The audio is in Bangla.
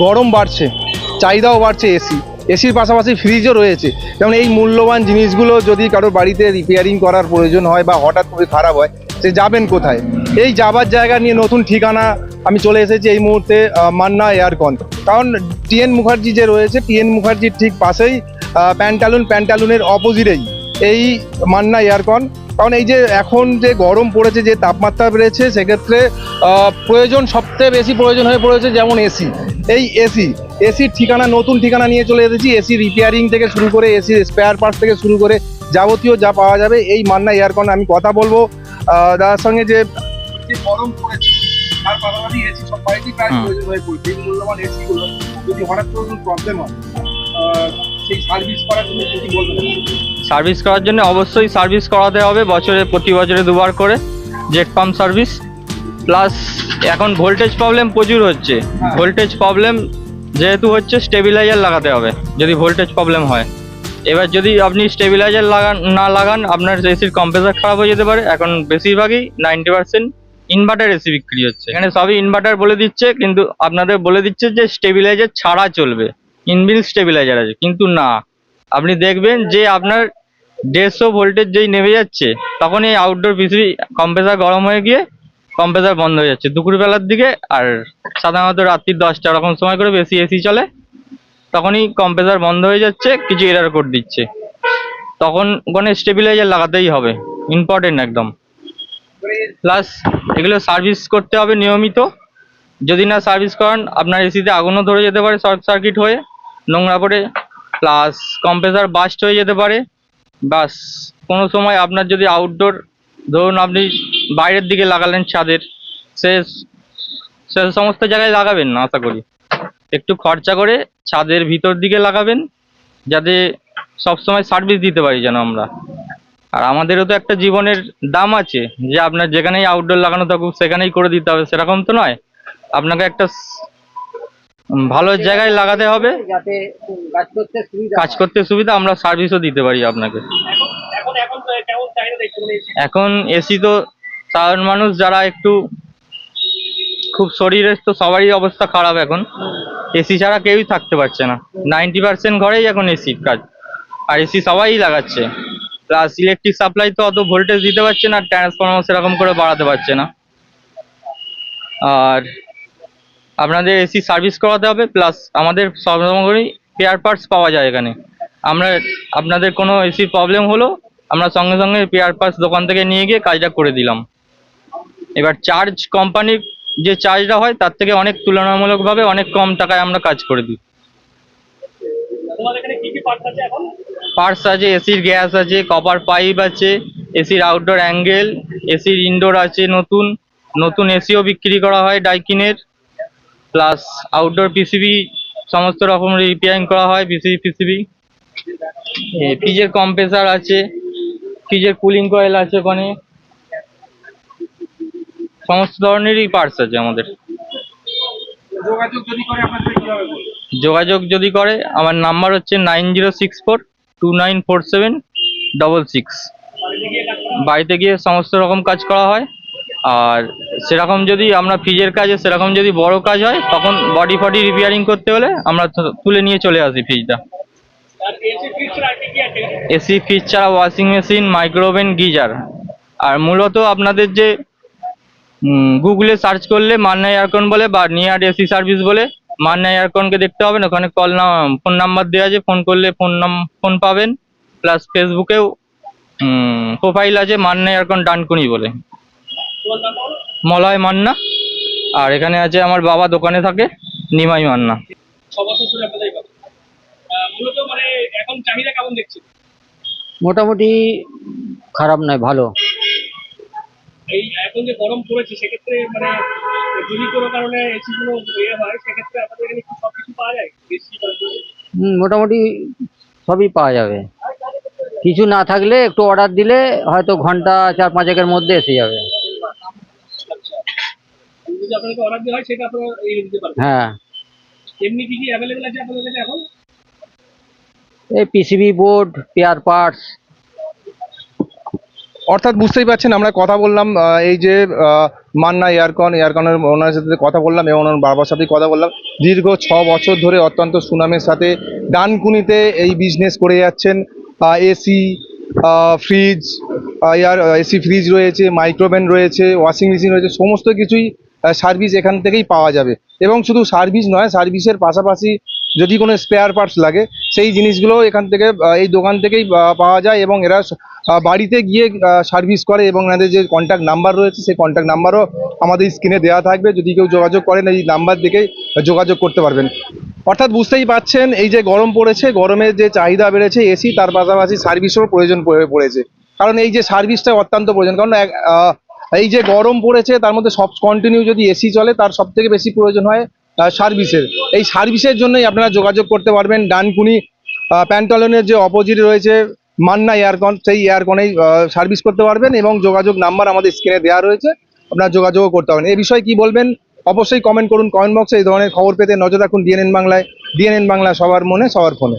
গরম বাড়ছে, চাহিদাও বাড়ছে এসি এসির পাশাপাশি ফ্রিজও রয়েছে। যেমন এই মূল্যবান জিনিসগুলো যদি কারোর বাড়িতে রিপেয়ারিং করার প্রয়োজন হয় বা হঠাৎ করে খারাপ হয়, সে যাবেন কোথায়? এই যাবার জায়গা নিয়ে নতুন ঠিকানা আমি চলে এসেছি এই মুহূর্তে মান্না এয়ারকন। কারণ টিএন মুখার্জি যে রয়েছে টিএন মুখার্জির ঠিক পাশেই প্যান্টালুন প্যান্টালুনের অপোজিটেই এই মান্না এয়ারকন। কারণ এই যে এখন যে গরম পড়েছে যে তাপমাত্রা বেড়েছে সেক্ষেত্রে প্রয়োজন সবচেয়ে বেশি প্রয়োজন হয়ে পড়েছে যেমন এসি। এই এসি এসির ঠিকানা নতুন ঠিকানা নিয়ে চলে এসেছি। এসি রিপেয়ারিং থেকে শুরু করে এসির স্পেয়ার পার্টস থেকে শুরু করে যাবতীয় যা পাওয়া যাবে এই মান্না এয়ারকন আমি কথা বলব। দাদার সঙ্গে যে গরম পড়েছে তার পাশাপাশি এসি সব বাড়িতেই প্রায় হুম। প্রয়োজন হয়ে পড়ছে। এই মূল্যবান এসি গুলো যদি হঠাৎ করে কোনো প্রবলেম হয় সেই সার্ভিস করার জন্য কি বলবেন সার্ভিস করার জন্য অবশ্যই সার্ভিস করাতে হবে বছরে প্রতি বছরে দুবার করে জেট পাম্প সার্ভিস। প্লাস এখন ভোল্টেজ প্রবলেম প্রচুর হচ্ছে। হ্যাঁ। ভোল্টেজ প্রবলেম যেহেতু হচ্ছে স্টেবিলাইজার লাগাতে হবে যদি ভোল্টেজ প্রবলেম হয়। এবার যদি আপনি স্টেবিলাইজার লাগান না লাগান আপনার এসির কম্প্রেসার খারাপ হয়ে যেতে পারে। এখন বেশিরভাগই নাইনটি পার্সেন্ট ইনভার্টার এসি বিক্রি হচ্ছে। এখানে সবই ইনভার্টার বলে দিচ্ছে কিন্তু আপনাদের বলে দিচ্ছে যে স্টেবিলাইজার ছাড়া চলবে। ইনবিল স্টেবিলাইজার আছে কিন্তু না। আপনি দেখবেন যে আপনার দেড়শো ভোল্টেজ যেই নেমে যাচ্ছে তখন এই আউটডোর পিসি কম্প্রেসার গরম হয়ে গিয়ে কম্প্রেসার বন্ধ হয়ে যাচ্ছে। দুপুরবেলার দিকে আর সাধারণত রাত্রি দশটা এরকম সময় করে বেশি এসি চলে, তখনই কম্প্রেসার বন্ধ হয়ে যাচ্ছে, কিছু এরার কোড দিচ্ছে। তখন ওখানে স্টেবিলাইজার লাগাতেই হবে ইম্পর্টেন্ট একদম। প্লাস এগুলো সার্ভিস করতে হবে নিয়মিত। যদি না সার্ভিস করেন, আপনার এসিতে আগুনও ধরে যেতে পারে শর্ট সার্কিট হয়ে, নোংরা পড়ে প্লাস কম্প্রেসার বাস্ট হয়ে যেতে পারে। বাস, কোনো সময় আপনার যদি আউটডোর ধরুন আপনি বাইরের দিকে লাগালেন ছাদের, সে সে সমস্ত জায়গায় লাগাবেন না, আশা করি। একটু খরচা করে ছাদের ভিতর দিকে লাগাবেন, যাতে সবসময় সার্ভিস দিতে পারি যেন আমরা। আর আমাদেরও তো একটা জীবনের দাম আছে, যে আপনার যেখানেই আউটডোর লাগানো থাকুক, সেখানেই করে দিতে হবে, সেরকম তো নয়। আপনাকে একটা ভালো জায়গায় লাগাতে হবে। যাতে কাজ করতে সুবিধা কাজ করতে সুবিধা আমরা সার্ভিসও দিতে পারি আপনাকে। এখন এসি তো সাধারণ মানুষ যারা একটু খুব শরীরের তো সবারই অবস্থা খারাপ এখন। এসি ছাড়া কেউই থাকতে পারছে না। নাইনটি পার্সেন্ট ঘরেই এখন এসির কাজ। আর এসি সবাই লাগাচ্ছে। প্লাস ইলেকট্রিক সাপ্লাই তো অত ভোল্টেজ দিতে পারছে না ট্রান্সফরমার সেরকম করে বাড়াতে পারছে না। আর আপনাদের এসি সার্ভিস করাতে হবে প্লাস আমাদের সর্বসামগ্রী পেয়ার পার্টস পাওয়া যায় এখানে। আমরা আপনাদের কোনো এসির প্রবলেম হলো আমরা সঙ্গে সঙ্গে পেয়ার পার্টস দোকান থেকে নিয়ে গিয়ে কাজটা করে দিলাম। এবার চার্জ কোম্পানির যে চার্জটা হয় তার থেকে অনেক তুলনামূলকভাবে অনেক কম টাকায় আমরা কাজ করে দিই। পার্টস আছে এসির গ্যাস আছে কপার পাইপ আছে এসির আউটডোর অ্যাঙ্গেল এসির ইনডোর আছে নতুন নতুন এসিও বিক্রি করা হয় ডাইকিনের প্লাস আউটডোর পিসিবি সমস্ত রকম রিপেয়ারিং করা হয় পিসিবি পিসিবি ফ্রিজের কম্প্রেসার আছে ফ্রিজের কুলিং কয়েল আছে ওখানে। সমস্ত ধরনেরই পার্টস আছে আমাদের। যোগাযোগ যদি করে, আমার নাম্বার হচ্ছে nine zero six four two nine four seven double six বাড়িতে গিয়ে সমস্ত রকম কাজ করা হয়। আর সেরকম যদি আমরা ফ্রিজের কাজে সেরকম যদি বড় কাজ হয় তখন বডি ফডি রিপেয়ারিং করতে হলে আমরা তুলে নিয়ে চলে আসি ফ্রিজটা। এসি ফ্রিজ ছাড়া washing machine micro oven geyser. আর মূলত আপনাদের যে গুগলে সার্চ করলে মান্না এয়ারকন বলে বা নিয়ার এসি সার্ভিস বলে মান্না এয়ারকনকে দেখতে হবে ওখানে কল না ফোন নাম্বার দেওয়া আছে। ফোন করলে ফোন নাম ফোন পাবেন। প্লাস ফেসবুকেও প্রোফাইল আছে মান্না এয়ারকন ডানকুনি বলো। মলয় মান্না। আর এখানে আছে আমার বাবা দোকানে থাকে নিমাই মান্না। মানে মোটামুটি খারাপ নয় ভালো। এই এখন যে গরম পড়েছে সেক্ষেত্রে মানে যদি কোনো কারণে এসি গুলো ইয়ে হয় সেক্ষেত্রে আপনাদের এখানে কি সব পাওয়া যায়? এসি হুম, মোটামুটি সবই পাওয়া যাবে। কিছু না থাকলে একটু অর্ডার দিলে হয়তো ঘণ্টা চার পাঁচেকের মধ্যে এসে যাবে। যদি আপনাদেরকে অর্ডার দেওয়া হয় সেটা আপনারা ইয়ে দিতে পারবেন। হ্যাঁ। এমনি কি কি অ্যাভেলেবেল আছে আপনাদের কাছে এখন? এই পিসিবি বোর্ড পেয়ার পার্টস অর্থাৎ বুঝতেই পারছেন আমরা কথা বললাম এই যে মান্না এয়ারকন এয়ারকনের ওনার সাথে কথা বললাম এবং ওনার বাবার সাথে কথা বললাম। দীর্ঘ ছ বছর ধরে অত্যন্ত সুনামের সাথে ডানকুনিতে এই বিজনেস করে যাচ্ছেন AC fridge air AC fridge রয়েছে মাইক্রোওভেন রয়েছে ওয়াশিং মেশিন রয়েছে সমস্ত কিছুই সার্ভিস এখান থেকেই পাওয়া যাবে। এবং শুধু সার্ভিস নয় সার্ভিসের পাশাপাশি যদি কোনো স্পেয়ার পার্টস লাগে, সেই জিনিসগুলো এখান থেকে এই দোকান থেকেই পাওয়া যায় এবং এরা বাড়িতে গিয়ে সার্ভিস করে এবং এনাদের যে কন্ট্যাক্ট নাম্বার রয়েছে, সেই কন্ট্যাক্ট নাম্বারও আমাদের স্ক্রিনে দেওয়া থাকবে। যদি কেউ যোগাযোগ করেন, এই নাম্বার দেখেই যোগাযোগ করতে পারবেন। অর্থাৎ বুঝতেই পাচ্ছেন, এই যে গরম পড়েছে গরমের যে চাহিদা বেড়েছে এসি তার পাশাপাশি সার্ভিসেরও প্রয়োজন পড়ে- পড়েছে। কারণ এই যে সার্ভিসটা অত্যন্ত প্রয়োজন। কারণ এই যে গরম পড়েছে, তার মধ্যে সব কন্টিনিউ যদি এসি চলে, তার সব থেকে বেশি প্রয়োজন হয় সার্ভিসের এই সার্ভিসের জন্যই আপনারা যোগাযোগ করতে পারবেন। ডানকুনি প্যান্টালনের যে অপোজিট রয়েছে, মান্না এয়ারকন সেই এয়ারকনেই সার্ভিস করতে পারবেন এবং যোগাযোগ নাম্বার আমাদের স্ক্রিনে দেওয়া রয়েছে, আপনারা যোগাযোগও করতে পারবেন। এ বিষয়ে কি বলবেন? অবশ্যই কমেন্ট করুন কমেন্ট বক্সে এই ধরনের খবর পেতে নজর রাখুন ডিএনএন বাংলায়। ডিএনএন বাংলা সবার মনে, সবার ফোনে।